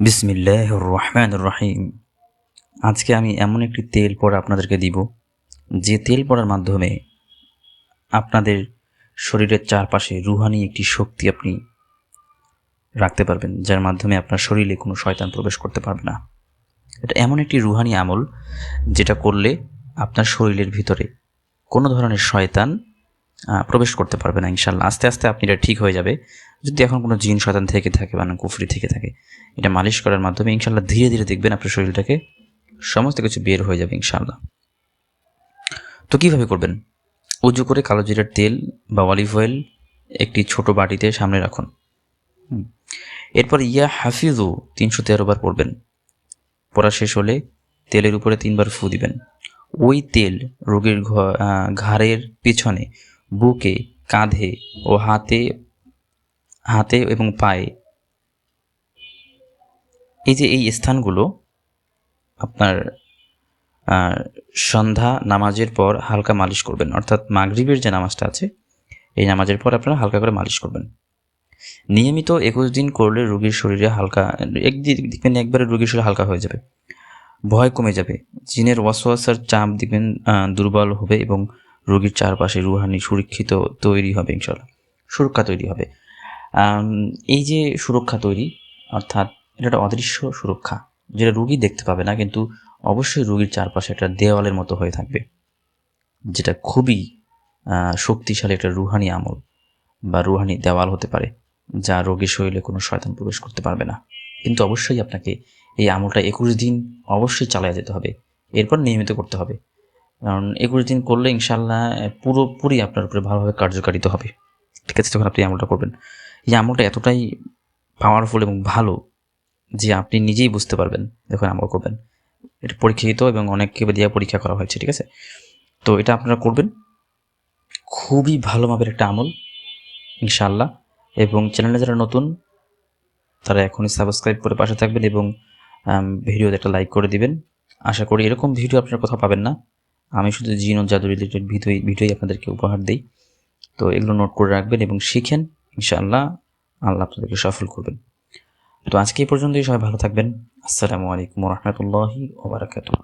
বিসমিল্লাহ রহমান রহিম আজকে আমি এমন একটি তেল পড়া আপনাদেরকে দিব, যে তেল পড়ার মাধ্যমে আপনাদের শরীরের চারপাশে রুহানি একটি শক্তি আপনি রাখতে পারবেন, যার মাধ্যমে আপনার শরীরে কোনো শয়তান প্রবেশ করতে পারবে না। এটা এমন একটি রুহানি আমল, যেটা করলে আপনার শরীরের ভিতরে কোনো ধরনের শয়তান প্রবেশ করতে পারবে না, ইনশাল্লাহ। আস্তে আস্তে আপনি এটা ঠিক হয়ে যাবে। যদি এখন কোনো জিন শয়তান থেকে থাকে বা কুফরি থেকে থাকে, এটা মালিশ করার মাধ্যমে ইনশাল্লাহ ধীরে ধীরে দেখবেন আপনার শরীরটাকে সমস্ত কিছু বের হয়ে যাবে, ইনশাল্লাহ। তো কীভাবে করবেন? উজু করে কালো জিরার তেল বা অলিভ অয়েল একটি ছোট বাটিতে সামনে রাখুন। এরপর ইয়া হাফিজু তিনশো তেরো বার পড়বেন। পড়া শেষ হলে তেলের উপরে তিনবার ফু দিবেন। ওই তেল রোগীর ঘাড়ের পিছনে বুকে, কাঁধে ও হাতে হাতে এবং পায়ে। এই যে এই স্থানগুলো, আপনার সন্ধ্যা নামাজের পর হালকা মালিশ করবেন। অর্থাৎ মাগরিবের যে নামাজটা আছে, এই নামাজের পর আপনারা হালকা করে মালিশ করবেন। নিয়মিত একুশ দিন করলে রোগীর শরীরে হালকা একদিন দেখবেন একবারে রোগীর শরীর হালকা হয়ে যাবে। ভয় কমে যাবে। জিনের ওয়াসওয়াসার চাপ দেখবেন দুর্বল হবে এবং রোগীর চারপাশে রুহানি সুরক্ষিত তৈরি হবে ইনশাল্লাহ সুরক্ষা তৈরি হবে। এই যে সুরক্ষা তৈরি, অর্থাৎ এটা একটা অদৃশ্য সুরক্ষা, যেটা রুগী দেখতে পাবে না, কিন্তু অবশ্যই রুগীর চারপাশে একটা দেওয়ালের মতো হয়ে থাকবে, যেটা খুবই শক্তিশালী একটা রুহানি আমল বা রুহানি দেওয়াল হতে পারে, যা রোগীর শরীরে কোনো শয়তান প্রবেশ করতে পারবে না। কিন্তু অবশ্যই আপনাকে এই আমলটা একুশ দিন অবশ্যই চালিয়ে যেতে হবে। এরপর নিয়মিত করতে হবে। কারণ একুশ দিন করলে ইনশাল্লাহ পুরোপুরি আপনার উপরে ভালোভাবে কার্যকারিত হবে। ঠিক আছে তখন আপনি আমলটা করবেন। এই আমলটা এতটাই পাওয়ারফুল এবং ভালো যে আপনি নিজেই বুঝতে পারবেন যখন আমল করবেন। এটা পরীক্ষিত এবং অনেককে দিয়ে পরীক্ষা করা হয়েছে, ঠিক আছে? তো এটা আপনারা করবেন। খুবই ভালো মাপের একটা আমল, ইনশাল্লাহ। এবং চ্যানেলে যারা নতুন, তারা এখনই সাবস্ক্রাইব করে পাশে থাকবেন এবং ভিডিওতে একটা লাইক করে দিবেন। আশা করি এরকম ভিডিও আপনার কোথাও পাবেন না। আমি শুধু জিন ও জাদু রিলেটেড ভিডিও ভিডিওই আপনাদেরকে উপহার দিই। তো এগুলো নোট করে রাখবেন এবং শিখেন, ইনশাআল্লাহ আল্লাহ আপনাদেরকে সফল করবেন। তো আজকে এই পর্যন্তই, সবাই ভালো থাকবেন। আসসালামু আলাইকুম রহমতুল্লাহি ওবরাকাতুহ